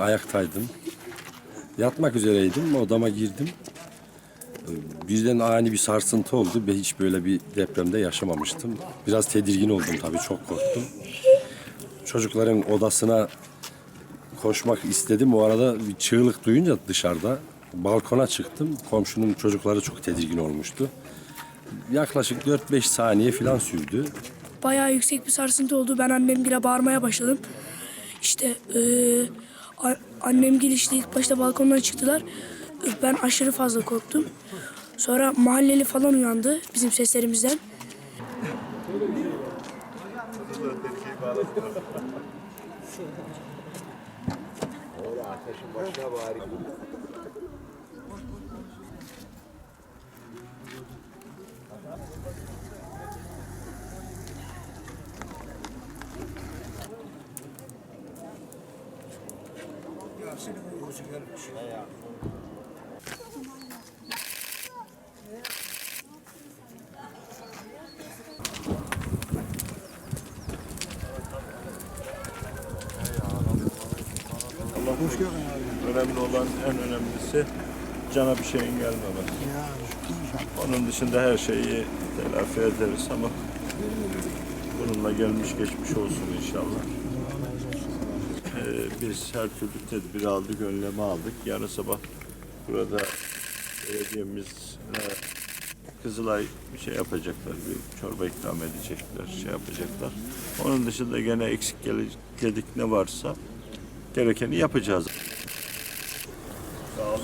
Ayaktaydım. Yatmak üzereydim. Odama girdim. Birden ani bir sarsıntı oldu. Ben hiç böyle bir depremde yaşamamıştım. Biraz tedirgin oldum tabii. Çok korktum. Çocukların odasına koşmak istedim. O arada bir çığlık duyunca dışarıda balkona çıktım. Komşunun çocukları çok tedirgin olmuştu. Yaklaşık 4-5 saniye falan sürdü. Bayağı yüksek bir sarsıntı oldu. Ben annemgile bağırmaya başladım. İşte a- annemgil işte ilk başta balkondan çıktılar. Ben aşırı fazla korktum. Sonra mahalleli falan uyandı bizim seslerimizden. Önemli olan en önemlisi cana bir şeyin gelmemesi. Onun dışında her şeyi telafi ederiz ama bununla gelmiş geçmiş olsun inşallah. Biz her türlü tedbiri aldık, önlemi aldık. Yarın sabah burada belediyemizle Kızılay bir şey yapacaklar, bir çorba ikram edecekler, şey yapacaklar. Onun dışında gene eksik gedik ne varsa gerekeni yapacağız. Sağ olun.